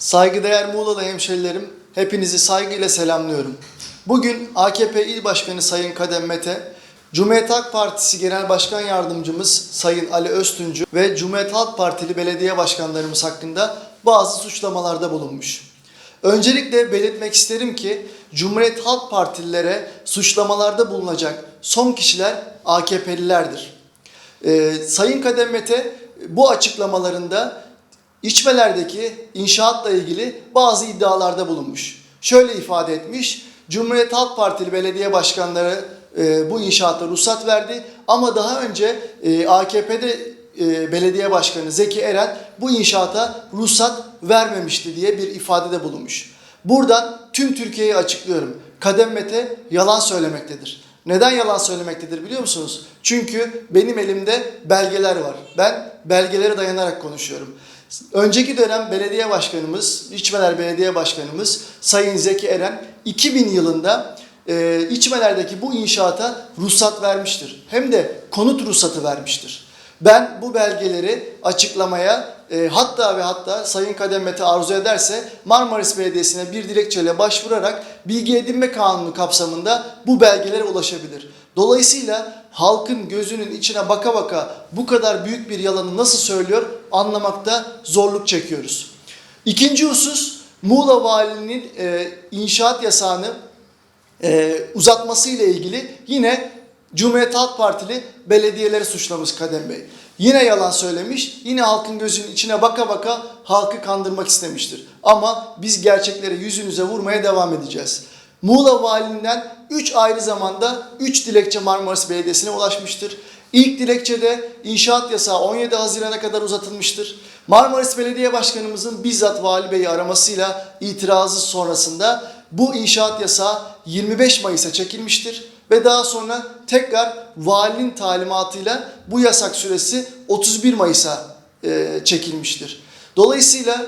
Saygıdeğer Muğla'lı hemşerilerim, hepinizi saygıyla selamlıyorum. Bugün AKP İl Başkanı Sayın Kadem Mete, Cumhuriyet Halk Partisi Genel Başkan Yardımcımız Sayın Ali Öztüncü ve Cumhuriyet Halk Partili belediye başkanlarımız hakkında bazı suçlamalarda bulunmuş. Öncelikle belirtmek isterim ki Cumhuriyet Halk Partililere suçlamalarda bulunacak son kişiler AKP'lilerdir. Ee, Sayın Kadem Mete bu açıklamalarında içmelerdeki inşaatla ilgili bazı iddialarda bulunmuş. Şöyle ifade etmiş, Cumhuriyet Halk Partili belediye başkanları e, bu inşaata ruhsat verdi ama daha önce e, AKP'de e, belediye başkanı Zeki Eren bu inşaata ruhsat vermemişti diye bir ifadede bulunmuş. Buradan tüm Türkiye'yi açıklıyorum. Kadem Mete yalan söylemektedir. Neden yalan söylemektedir biliyor musunuz? Çünkü benim elimde belgeler var. Ben belgelere dayanarak konuşuyorum. Önceki dönem belediye başkanımız, İçmeler Belediye Başkanımız Sayın Zeki Eren 2000 yılında e, İçmeler'deki bu inşaata ruhsat vermiştir. Hem de konut ruhsatı vermiştir. Ben bu belgeleri açıklamaya e, hatta ve hatta Sayın Kadem Mete arzu ederse Marmaris Belediyesi'ne bir dilekçeyle başvurarak bilgi edinme kanunu kapsamında bu belgelere ulaşabilir. Dolayısıyla halkın gözünün içine baka baka bu kadar büyük bir yalanı nasıl söylüyor anlamakta zorluk çekiyoruz. İkinci husus Muğla Valiliğinin e, inşaat yasağını e, uzatması ile ilgili yine Cumhuriyet Halk Partili belediyeleri suçlamış Kadem Bey. Yine yalan söylemiş, yine halkın gözünün içine baka baka halkı kandırmak istemiştir. Ama biz gerçekleri yüzünüze vurmaya devam edeceğiz. Muğla Valiliğinden 3 ayrı zamanda 3 dilekçe Marmaris Belediyesi'ne ulaşmıştır. İlk dilekçede inşaat yasağı 17 Haziran'a kadar uzatılmıştır. Marmaris Belediye Başkanımızın bizzat Vali Bey'i aramasıyla itirazı sonrasında bu inşaat yasağı 25 Mayıs'a çekilmiştir ve daha sonra tekrar valinin talimatıyla bu yasak süresi 31 Mayıs'a e, çekilmiştir. Dolayısıyla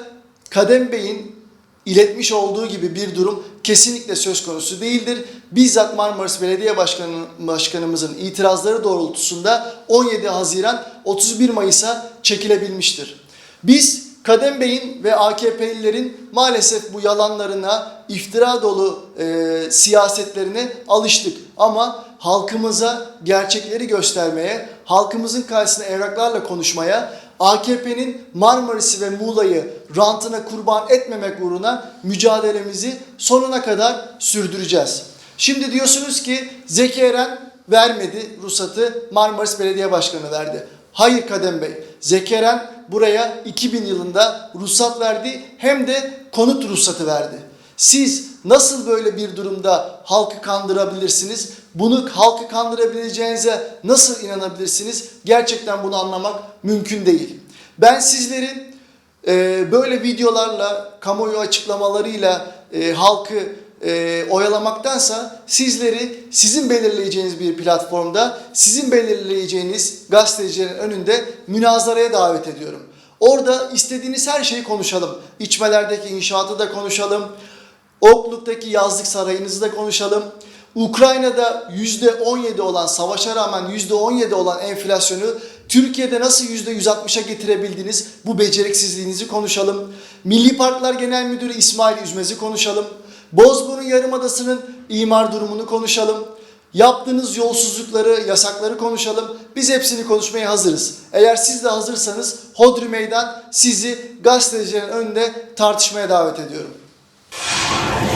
Kadem Bey'in iletmiş olduğu gibi bir durum kesinlikle söz konusu değildir. Bizzat Marmaris Belediye Başkanı, Başkanımızın itirazları doğrultusunda 17 Haziran 31 Mayıs'a çekilebilmiştir. Biz Kadem Bey'in ve AKP'lilerin maalesef bu yalanlarına, iftira dolu e, siyasetlerine alıştık. Ama halkımıza gerçekleri göstermeye, halkımızın karşısında evraklarla konuşmaya, AKP'nin Marmaris'i ve Muğla'yı rantına kurban etmemek uğruna mücadelemizi sonuna kadar sürdüreceğiz. Şimdi diyorsunuz ki Zeki Eren vermedi ruhsatı Marmaris Belediye Başkanı verdi. Hayır Kadem Bey. Zeki Eren buraya 2000 yılında ruhsat verdi hem de konut ruhsatı verdi. Siz nasıl böyle bir durumda halkı kandırabilirsiniz? Bunu halkı kandırabileceğinize nasıl inanabilirsiniz? Gerçekten bunu anlamak mümkün değil. Ben sizlerin e, böyle videolarla, kamuoyu açıklamalarıyla e, halkı e, oyalamaktansa sizleri sizin belirleyeceğiniz bir platformda, sizin belirleyeceğiniz gazetecilerin önünde münazaraya davet ediyorum. Orada istediğiniz her şeyi konuşalım. İçmelerdeki inşaatı da konuşalım. Okluk'taki yazlık sarayınızı da konuşalım. Ukrayna'da %17 olan, savaşa rağmen %17 olan enflasyonu Türkiye'de nasıl %160'a getirebildiniz? Bu beceriksizliğinizi konuşalım. Milli Parklar Genel Müdürü İsmail Üzmez'i konuşalım. Bozburun Yarımadası'nın imar durumunu konuşalım. Yaptığınız yolsuzlukları, yasakları konuşalım. Biz hepsini konuşmaya hazırız. Eğer siz de hazırsanız Hodri Meydan sizi gazetecilerin önünde tartışmaya davet ediyorum. Oh.